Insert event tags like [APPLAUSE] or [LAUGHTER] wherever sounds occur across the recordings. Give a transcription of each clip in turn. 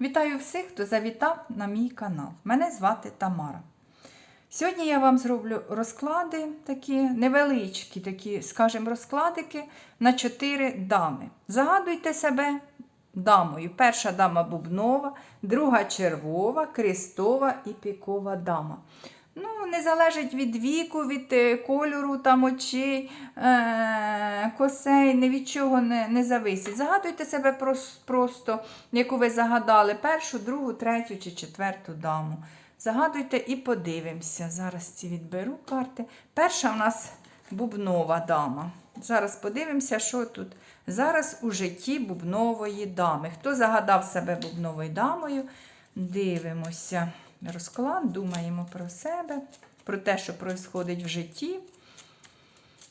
Вітаю всіх, хто завітав на мій канал. Мене звати Тамара. Сьогодні я вам зроблю розклади такі невеличкі, такі, скажімо, розкладики на 4 дами. Загадуйте себе дамою. Перша дама бубнова, друга червова, крестова і пікова дама. Ну, не залежить від віку, від е, кольору там очей, е- косей, ні від чого не, не зависить. Загадуйте себе прос- просто, яку ви загадали, першу, другу, третю чи четверту даму. Загадуйте і подивимося. Зараз ці відберу карти. Перша у нас бубнова дама. Зараз подивимося, що тут. Зараз у житті бубнової дами. Хто загадав себе бубновою дамою? Дивимося розклад, думаємо про себе, про те, що відбувається в житті.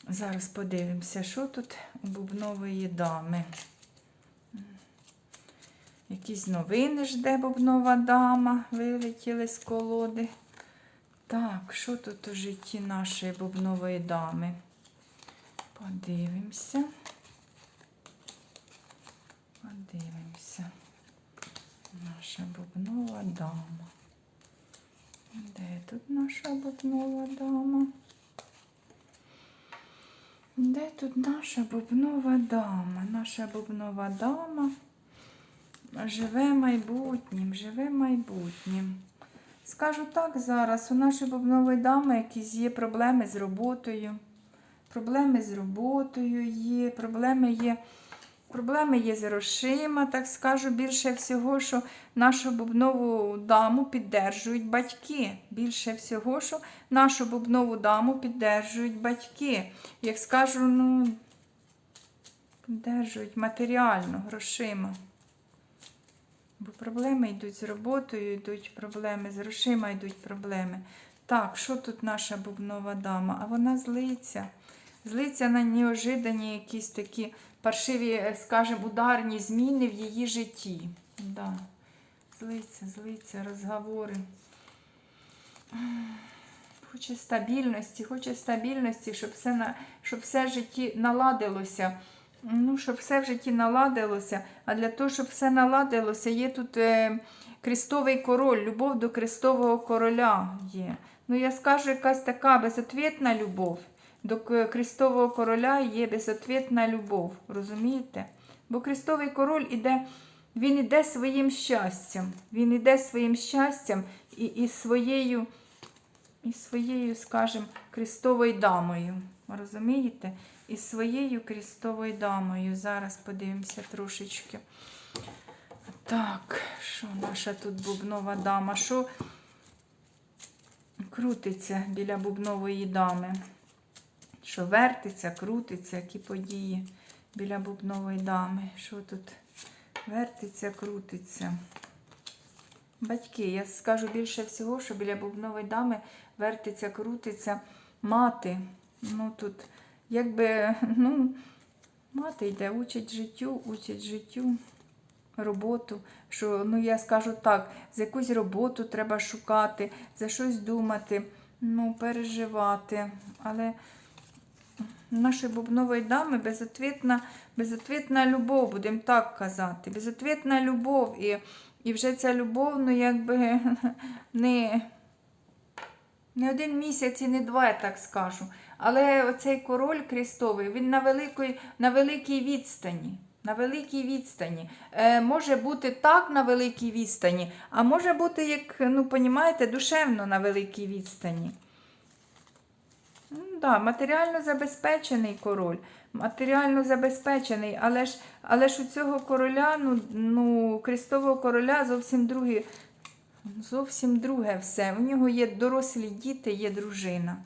Зараз подивимося, що тут у бубнової дами. Якісь новини жде бубнова дама, вилетіли з колоди. Так, що тут у житті нашої бубнової дами? Подивимося. Подивимося. Наша бубнова дама. Де тут наша бубнова дама? Де тут наша бубнова дама? Наша бубнова дама живе майбутнім, живе майбутнім. Скажу так зараз, у нашої бубнової дами якісь є проблеми з роботою. Проблеми з роботою є, проблеми є. Проблеми є з грошима, так скажу більше всього, що нашу бубнову даму піддержують батьки. Більше всього, що нашу бубнову даму піддержують батьки. Як скажу, ну, піддержують матеріально, грошима. Бо проблеми йдуть з роботою, йдуть проблеми, з грошима йдуть проблеми. Так, що тут наша бубнова дама? А вона злиться. Злиться на неожидані якісь такі паршиві, скажімо, ударні зміни в її житті. Да. Злиться, злиться, розговори. Хоче стабільності, хоче стабільності, щоб все, на, щоб все в житті наладилося. Ну, щоб все в житті наладилося. А для того, щоб все наладилося, є тут е, крестовий король, любов до крестового короля є. Ну, я скажу, якась така безотвітна любов. До к- Христового короля є безотвітна любов, розумієте? Бо Христовий король іде, він іде своїм щастям. Він іде своїм щастям і, і своєю, і своєю, скажімо, Христовою дамою. Розумієте? І своєю Христовою дамою. Зараз подивимося трошечки. Так, що наша тут бубнова дама? Що крутиться біля бубнової дами? Що вертиться, крутиться, які події біля бубнової дами. Що тут вертиться, крутиться. Батьки, я скажу більше всього, що біля бубнової дами вертиться, крутиться мати. Ну тут, якби, ну, мати йде, учить життю, учить життю, роботу. Що, ну я скажу так, за якусь роботу треба шукати, за щось думати, ну, переживати. Але нашої бубнової дами безотвітна, безотвітна любов, будемо так казати. Безотвітна любов. І, і вже ця любов, ну якби [LAUGHS] не, не один місяць і не два, я так скажу. Але оцей король крестовий, він на, великій, на великій відстані. На великій відстані. Е, може бути так на великій відстані, а може бути, як, ну, понімаєте, душевно на великій відстані. Ну, да, матеріально забезпечений король. Матеріально забезпечений, але ж, але ж у цього короля, ну, ну, крестового короля зовсім друге, зовсім друге все. У нього є дорослі діти, є дружина.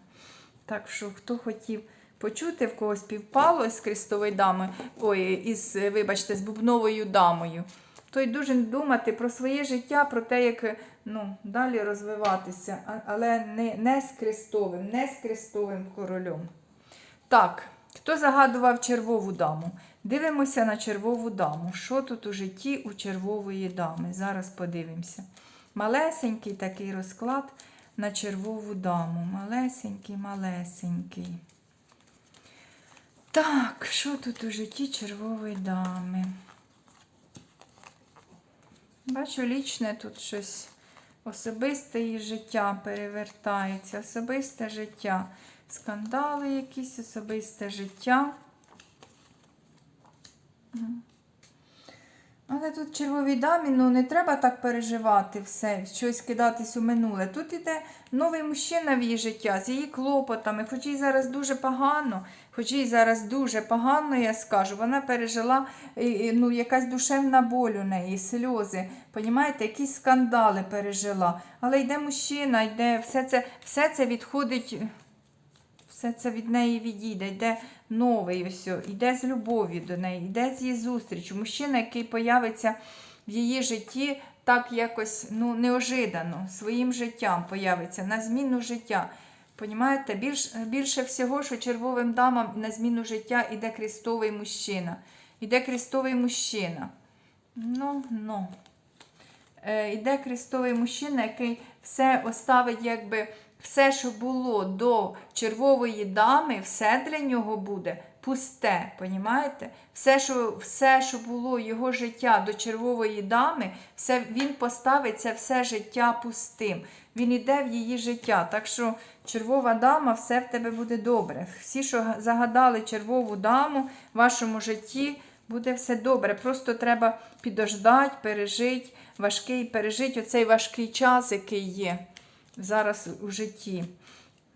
Так що, хто хотів почути, в кого співпало з крестовою дамою, ой, із, вибачте, з бубновою дамою, той дуже думати про своє життя, про те, як ну, далі розвиватися, але не, не з Христовим, не з Христовим королем. Так, хто загадував червову даму? Дивимося на червову даму. Що тут у житті у червової дами? Зараз подивимося. Малесенький такий розклад на червову даму. Малесенький, малесенький. Так, що тут у житті червової дами? Бачу, лічне тут щось. Особисте її життя перевертається, особисте життя. Скандали якісь, особисте життя. Але тут червовій дамі, ну не треба так переживати все, щось кидатись у минуле. Тут іде новий мужчина в її життя з її клопотами, хоч їй зараз дуже погано, хоч їй зараз дуже погано, я скажу, вона пережила ну, якась душевна боль у неї, сльози, понімаєте, якісь скандали пережила. Але йде мужчина, йде, все це, все це відходить. Все це від неї відійде, йде новий ось, йде з любов'ю до неї, йде з її зустрічю. Мужчина, який появиться в її житті так якось ну, неожидано, своїм життям появиться, на зміну життя. Понімаєте, Більш, більше всього, що червовим дамам на зміну життя іде крестовий мужчина. Іде крестовий мужчина. Ну, ну. Е, іде крестовий мужчина, який все оставить, якби все, що було до червової дами, все для нього буде пусте. Понімаєте? Все, що, все, що було його життя до червової дами, все, він поставить це все життя пустим. Він іде в її життя. Так що червова дама, все в тебе буде добре. Всі, що загадали червову даму в вашому житті, буде все добре. Просто треба підождати, пережити, важкий, пережити оцей важкий час, який є зараз у житті,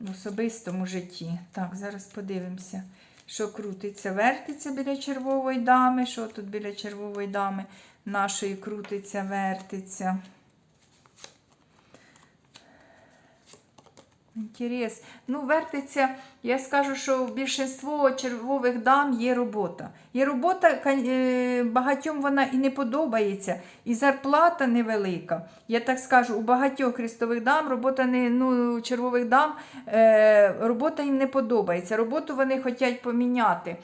в особистому житті. Так, зараз подивимося, що крутиться, вертиться біля червової дами. Що тут біля червової дами нашої крутиться, вертиться. Інтерес. Ну, вертиться, я скажу, що в більшинство червових дам є робота. Є робота, е, багатьом вона і не подобається, і зарплата невелика. Я так скажу, у багатьох хрестових дам робота не, ну, червових дам е, робота їм не подобається. Роботу вони хочуть поміняти.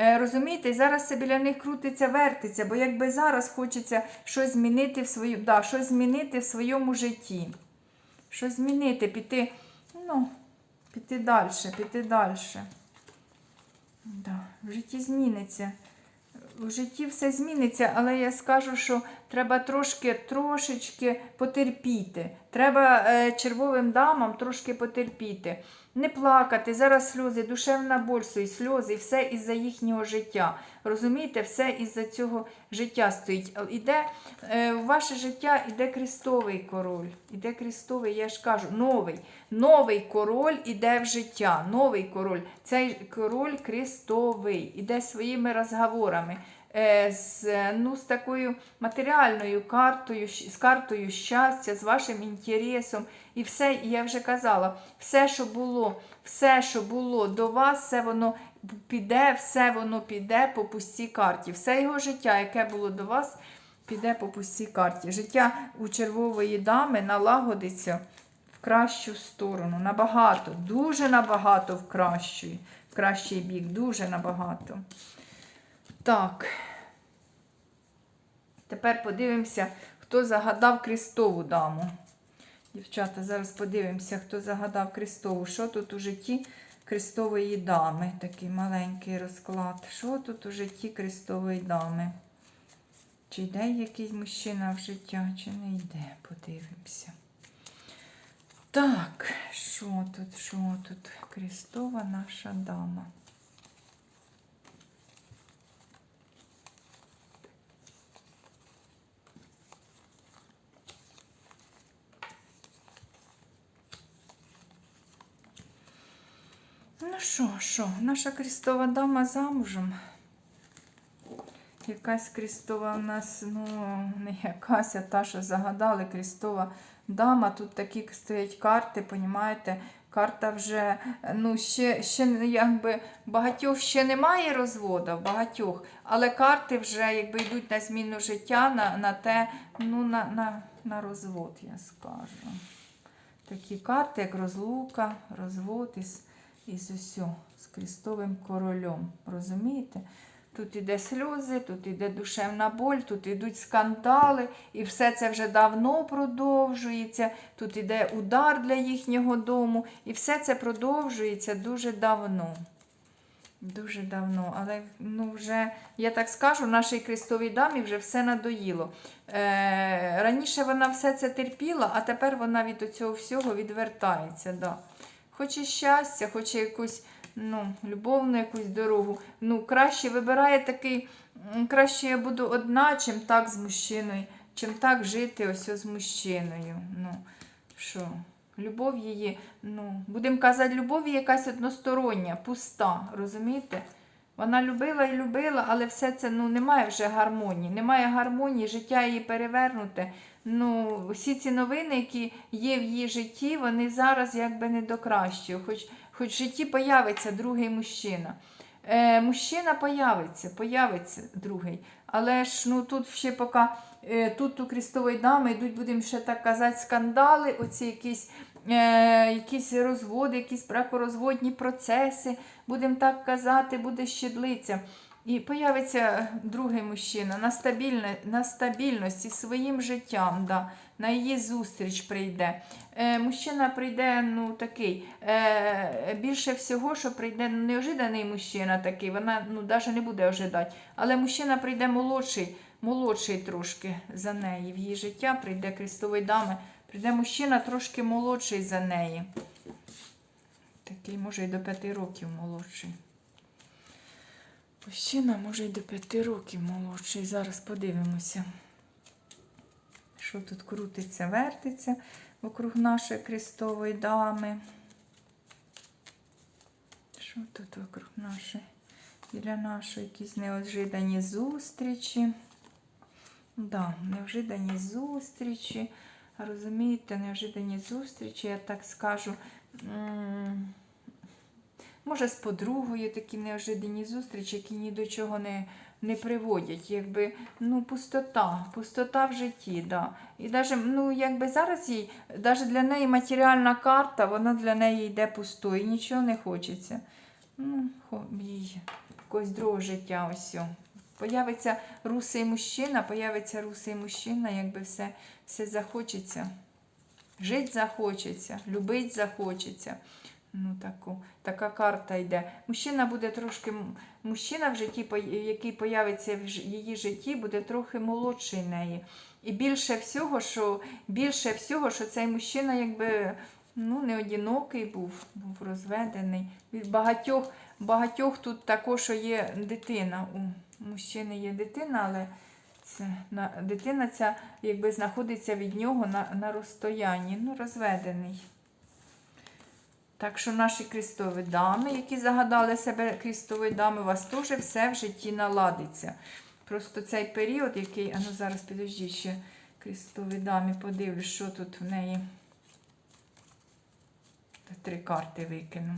Е, Розумієте, зараз це біля них крутиться, вертиться, бо якби зараз хочеться щось змінити в свою, да, щось змінити в своєму житті. Щось змінити, піти, ну, піти далі, піти далі. Да, в житті зміниться. В житті все зміниться, але я скажу, що треба трошки, трошечки потерпіти. Треба е, червовим дамам трошки потерпіти. Не плакати, зараз сльози, душевна боль, і сльози, все із-за їхнього життя. Розумієте, все із-за цього життя стоїть. Іде, е, в ваше життя іде крестовий король. Іде крестовий, я ж кажу, новий. Новий король іде в життя. Новий король. Цей король крестовий. Іде своїми розговорами. Е, З, ну, з такою матеріальною картою, з картою щастя, з вашим інтересом. І все, і я вже казала, все, що було, все, що було до вас, все воно піде, все воно піде по пустій карті. Все його життя, яке було до вас, піде по пустій карті. Життя у червової дами налагодиться в кращу сторону. Набагато, дуже набагато в кращий, в кращий бік, дуже набагато. Так. Тепер подивимося, хто загадав Крестову даму. Дівчата, зараз подивимося, хто загадав Крестову. Що тут у житті Крестової дами? Такий маленький розклад. Що тут у житті Крестової дами? Чи йде якийсь мужчина в життя, чи не йде? Подивимося. Так, що тут, що тут? Крестова наша дама. Ну що, що, наша крестова дама замужем. Якась крестова у нас, ну, не якась, а та, що загадали, крестова дама. Тут такі стоять карти, понімаєте? Карта вже, ну, ще, ще якби багатьох ще немає розводу, багатьох, але карти вже якби йдуть на зміну життя, на, на те, ну, на, на, на розвод, я скажу. Такі карти, як розлука, розвод із, із усього, з крестовим королем. Розумієте? Тут іде сльози, тут іде душевна боль, тут йдуть скандали, і все це вже давно продовжується. Тут іде удар для їхнього дому, і все це продовжується дуже давно. Дуже давно, але ну вже, я так скажу, нашій Христовій дамі вже все надоїло. Е, раніше вона все це терпіла, а тепер вона від цього всього відвертається. Да. Хоче щастя, хоче якусь ну, любовну якусь дорогу. Ну, краще вибирає такий, краще я буду одна, чим так з мужчиною, чим так жити ось з мужчиною. Ну, що? Любов її, ну, будемо казати, любов її якась одностороння, пуста, розумієте? Вона любила і любила, але все це ну, немає вже гармонії. Немає гармонії, життя її перевернуте. Ну, всі ці новини, які є в її житті, вони зараз якби не до кращого. Хоч, хоч в житті появиться другий мужчина. Е, мужчина появиться, появиться другий. Але ж ну, тут ще поки е, тут у Крістової дами йдуть, будемо ще так казати, скандали, оці якісь, е, якісь розводи, якісь бракорозводні процеси, будемо так казати, буде щедлиця. І появиться другий мужчина на, стабільне, на стабільності своїм життям, да, на її зустріч прийде. Е, мужчина прийде, ну такий, е, більше всього, що прийде ну, неожиданий мужчина такий, вона ну, навіть не буде ожидати. Але мужчина прийде молодший, молодший трошки за неї. В її життя прийде Крістової дами, прийде мужчина трошки молодший за неї. Такий, може, і до п'яти років молодший. Мужчина може й до п'яти років молодший. Зараз подивимося, що тут крутиться, вертиться вокруг нашої крестової дами. Що тут вокруг нашої? Біля нашої якісь неожидані зустрічі. Да, неожидані зустрічі. Розумієте, неожидані зустрічі, я так скажу. Може, з подругою такі неожидані зустрічі, які ні до чого не, не приводять. Якби, ну, пустота, пустота в житті, да. І даже, ну, якби зараз їй, даже для неї матеріальна карта, вона для неї йде пустою, нічого не хочеться. Ну, їй якогось другого життя ось. Появиться русий мужчина, появиться русий мужчина, якби все, все захочеться. Жить захочеться, любить захочеться. Ну, таку, така карта йде. Мужчина буде трошки, мужчина в житті, який появиться в її житті, буде трохи молодший неї. І більше всього, що, більше всього, що цей мужчина якби ну, не одинокий був, був розведений. Від багатьох, багатьох тут також є дитина. У мужчини є дитина, але це, на, дитина ця якби знаходиться від нього на, на розстоянні. Ну, розведений. Так що наші крістові дами, які загадали себе крістові дами, у вас теж все в житті наладиться. Просто цей період, який, а ну зараз підожди ще крістові дамі, подивлюсь, що тут в неї. Три карти викину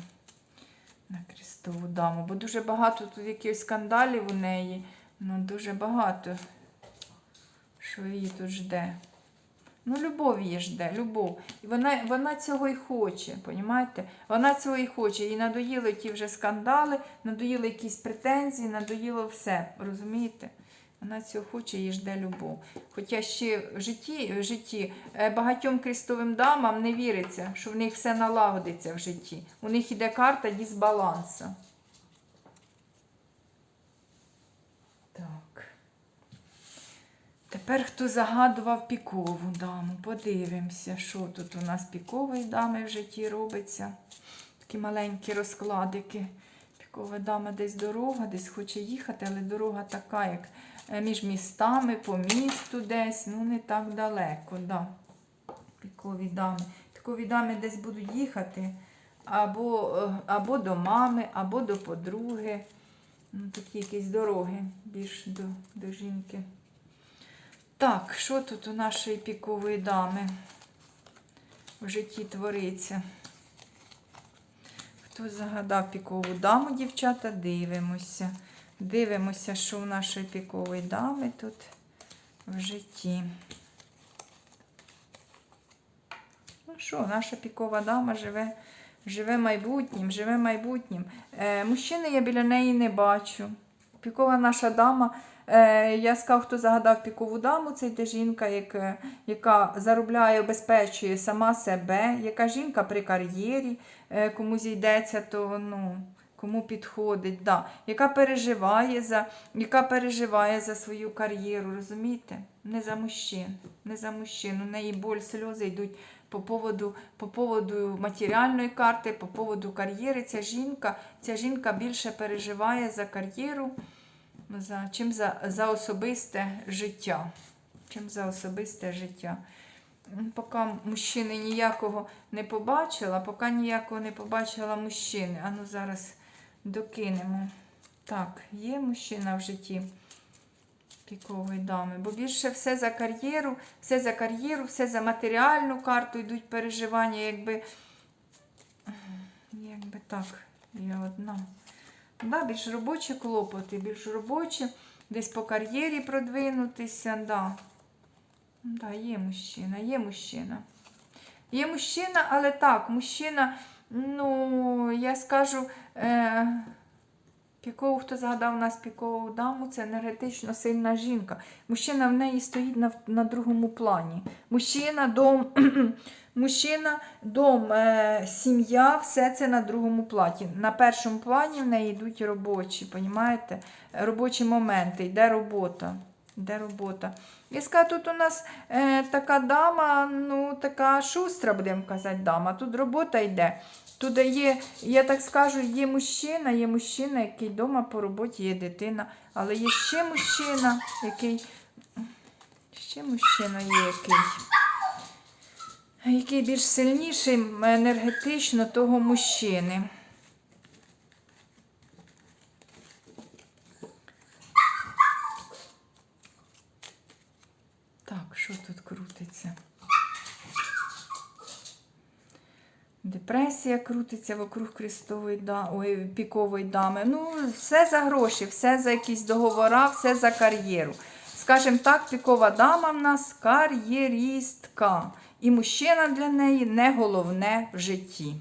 на крістову даму. Бо дуже багато тут якихось скандалів у неї. Ну, дуже багато. Що її тут жде. Ну, любов її жде, любов. І вона, вона цього і хоче, понімаєте? Вона цього і хоче. Їй надоїли ті вже скандали, надоїли якісь претензії, надоїло все. Розумієте? Вона цього хоче і жде любов. Хоча ще в житті, в житті е, багатьом крістовим дамам не віриться, що в них все налагодиться в житті. У них іде карта дисбалансу. Так. Тепер хто загадував пікову даму, подивимося, що тут у нас пікової дами в житті робиться. Такі маленькі розкладики. Пікова дама десь дорога, десь хоче їхати, але дорога така, як е, між містами, по місту десь, ну не так далеко. Да. Пікові дами. Пікові дами десь будуть їхати або, е, або до мами, або до подруги. Ну, такі якісь дороги більш до, до жінки. Так, що тут у нашої пікової дами в житті твориться? Хто загадав пікову даму, дівчата, дивимося. Дивимося, що у нашої пікової дами тут в житті. Ну що, наша пікова дама живе, живе майбутнім, живе майбутнім. Е, мужчини я біля неї не бачу. Пікова наша дама. Е, я сказав, хто загадав пікову даму, це йде жінка, яка, яка заробляє, обезпечує сама себе, яка жінка при кар'єрі, е, кому зійдеться, то ну, кому підходить, да. яка переживає за, яка переживає за свою кар'єру, розумієте? Не за мужчин, не за мужчин. У неї боль, сльози йдуть по поводу, по поводу матеріальної карти, по поводу кар'єри. Ця жінка, ця жінка більше переживає за кар'єру, за, чим за, за особисте життя. Чим за особисте життя. Поки мужчини ніякого не побачила, поки ніякого не побачила мужчини. А ну зараз докинемо. Так, є мужчина в житті пікової дами. Бо більше все за кар'єру, все за кар'єру, все за матеріальну карту йдуть переживання, якби. Якби так, я одна. Да, більш робочі клопоти, більш робочі, десь по кар'єрі продвинутися, да. Да, є мужчина, є мужчина. Є мужчина, але так, мужчина, ну, я скажу, е, пікову, хто згадав нас пікову даму, це енергетично сильна жінка. Мужчина в неї стоїть на, на другому плані. Мужчина, дом, [CLEARS THROAT] мужчина, дом, е, сім'я, все це на другому плані. На першому плані в неї йдуть робочі, понімаєте? Робочі моменти, йде робота. Йде робота. Я скажу, тут у нас е, така дама, ну така шустра, будемо казати, дама. Тут робота йде. Тут є, я так скажу, є мужчина, є мужчина, який вдома по роботі, є дитина. Але є ще мужчина, який. Ще мужчина є який. Який більш сильніший енергетично того мужчини. Так, що тут крутиться? Депресія крутиться вокруг крестової дами, пікової дами. Ну, все за гроші, все за якісь договори, все за кар'єру. Скажімо так, пікова дама в нас кар'єрістка. І мужчина для неї не головне в житті.